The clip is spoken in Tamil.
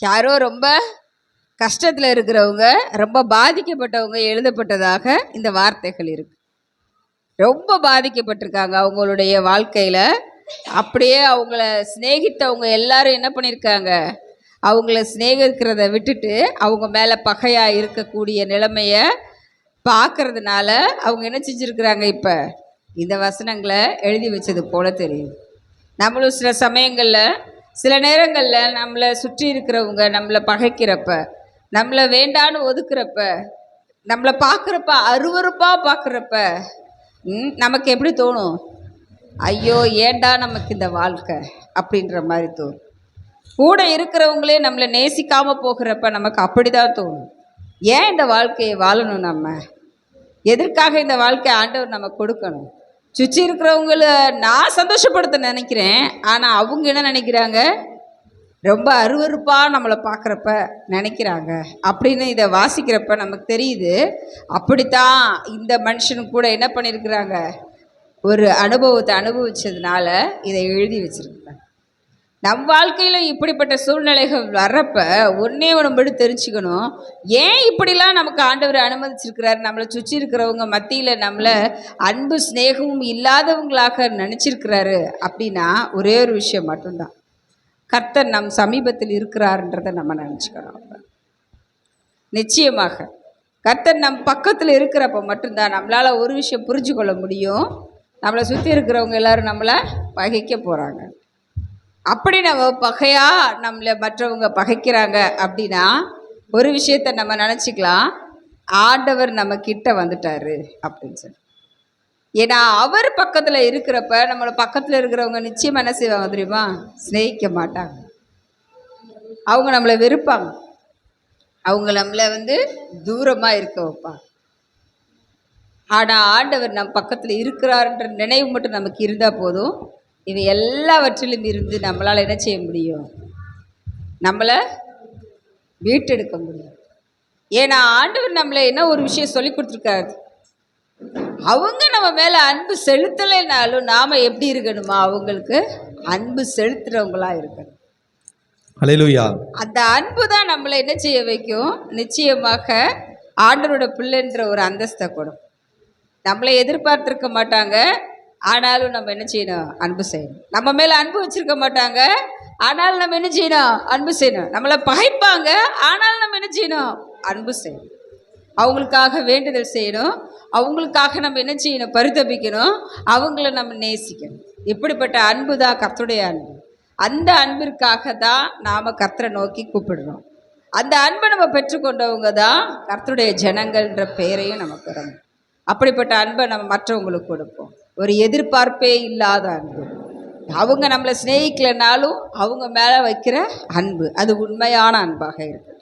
யாரோ ரொம்ப கஷ்டத்தில் இருக்கிறவங்க ரொம்ப பாதிக்கப்பட்டவங்க எழுதப்பட்டதாக இந்த வார்த்தைகள் இருக்கு. ரொம்ப பாதிக்கப்பட்டிருக்காங்க அவங்களுடைய வாழ்க்கையில். அப்படியே அவங்கள சிநேகித்தவங்க எல்லாரும் என்ன பண்ணியிருக்காங்க அவங்கள சிநேகிக்கிறத விட்டுட்டு அவங்க மேலே பகையாக இருக்கக்கூடிய நிலைமையை பார்க்கறதுனால அவங்க என்ன செஞ்சுருக்குறாங்க இப்போ? இந்த வசனங்களை எழுதி வச்சது போல தெரியுது. நம்மளும் சில சமயங்களில் சில நேரங்களில் நம்மளை சுற்றி இருக்கிறவங்க நம்மளை பகைக்கிறப்ப நம்மளை வேண்டான்னு ஒதுக்குறப்ப நம்மளை பார்க்குறப்ப அருவருப்பாக பார்க்குறப்ப நமக்கு எப்படி தோணும்? ஐயோ ஏண்டா நமக்கு இந்த வாழ்க்கை? அப்படின்ற மாதிரி தோணும். கூட இருக்கிறவங்களே நம்மளை நேசிக்காமல் போகிறப்ப நமக்கு அப்படி தான் தோணும். ஏன் இந்த வாழ்க்கையை வாழணும் நம்ம? எதற்காக இந்த வாழ்க்கை ஆண்டவர் நம்ம கொடுக்கணும்? சுற்றி இருக்கிறவங்கள நான் சந்தோஷப்படுத்த நினைக்கிறேன். ஆனால் அவங்க என்ன நினைக்கிறாங்க? ரொம்ப அருவருப்பாக நம்மளை பார்க்குறப்ப நினைக்கிறாங்க. அப்படின்னு இதை வாசிக்கிறப்ப நமக்கு தெரியுது. அப்படித்தான் இந்த மனுஷனுக்கு கூட என்ன பண்ணியிருக்கிறாங்க? ஒரு அனுபவத்தை அனுபவித்ததுனால இதை எழுதி வச்சுருக்குறாங்க. நம் வாழ்க்கையில் இப்படிப்பட்ட சூழ்நிலைகள் வர்றப்ப ஒன்றே ஒன்று மட்டும் தெரிஞ்சுக்கணும். ஏன் இப்படிலாம் நமக்கு ஆண்டவர் அனுமதிச்சிருக்கிறாரு? நம்மளை சுற்றி இருக்கிறவங்க மத்தியில் நம்மளை அன்பு சிநேகமும் இல்லாதவங்களாக நினச்சிருக்கிறாரு அப்படின்னா ஒரே ஒரு விஷயம் மட்டும்தான். கர்த்தர் நம் சமீபத்தில் இருக்கிறாருன்றதை நம்ம நினச்சிக்கணும் நிச்சயமாக. கர்த்தர் நம் பக்கத்தில் இருக்கிறப்ப மட்டும்தான் நம்மளால் ஒரு விஷயம் புரிஞ்சு கொள்ள முடியும். நம்மளை சுற்றி இருக்கிறவங்க எல்லோரும் நம்மளை பகைக்க போகிறாங்க அப்படி நம்ம பகையாக நம்மளை மற்றவங்க பகைக்கிறாங்க அப்படின்னா ஒரு விஷயத்த நம்ம நினச்சிக்கலாம். ஆண்டவர் நம்ம கிட்ட வந்துட்டாரு அப்படின்னு சொல்லி. ஏன்னா அவர் பக்கத்தில் இருக்கிறப்ப நம்மளை பக்கத்தில் இருக்கிறவங்க நிச்சயம் என்ன செய்வாங்க தெரியுமா? சிநேகிக்க மாட்டாங்க. அவங்க நம்மளை வெறுப்பாங்க. அவங்க நம்மளை வந்து தூரமாக இருக்க வைப்பாங்க. ஆனால் ஆண்டவர் நம் பக்கத்தில் இருக்கிறாருன்ற நினைவு மட்டும் நமக்கு இருந்தால் போதும். இவை எல்லாவற்றிலும் இருந்து நம்மளால் என்ன செய்ய முடியும்? நம்மளை மீட்டெடுக்க முடியும். ஏன்னா ஆண்டவர் நம்மளை என்ன ஒரு விஷயம் சொல்லி கொடுத்துருக்காரு? அவங்க நம்ம மேலே அன்பு செலுத்தலைனாலும் நாம் எப்படி இருக்கணுமா? அவங்களுக்கு அன்பு செலுத்துகிறவங்களா இருக்கணும். ஹalleluya. அந்த அன்பு தான் நம்மளை என்ன செய்ய வைக்கும்? நிச்சயமாக ஆண்டவரோட பிள்ளைன்ற ஒரு அந்தஸ்தை கொடுக்கும். நம்மளை எதிர்பார்த்திருக்க மாட்டாங்க. ஆனாலும் நம்ம என்ன செய்யணும்? அன்பு செய்யணும். நம்ம மேலே அன்பு வச்சுருக்க மாட்டாங்க. ஆனாலும் நம்ம என்ன செய்யணும்? அன்பு செய்யணும். நம்மளை பகைப்பாங்க. ஆனாலும் நம்ம என்ன செய்யணும்? அன்பு செய்யணும். அவங்களுக்காக வேண்டுதல் செய்யணும். அவங்களுக்காக நம்ம என்ன செய்யணும்? பரிதபிக்கணும். அவங்கள நம்ம நேசிக்கணும். இப்படிப்பட்ட அன்பு தான் கர்த்தருடைய அன்பு. அந்த அன்பிற்காக தான் நாம் கர்த்தரை நோக்கி கூப்பிடுறோம். அந்த அன்பை நம்ம பெற்றுக்கொண்டவங்க தான் கர்த்தருடைய ஜனங்கள்ன்ற பெயரையும் நமக்கு வரும் அப்படிப்பட்ட அன்பை நம்ம மற்றவங்களுக்கு கொடுப்போம். ஒரு எதிர்பார்ப்பே இல்லாத அன்பு. அவங்க நம்மளை சிநேகிக்கலைனாலும் அவங்க மேலே வைக்கிற அன்பு. அது உண்மையான அன்பாக இருக்கு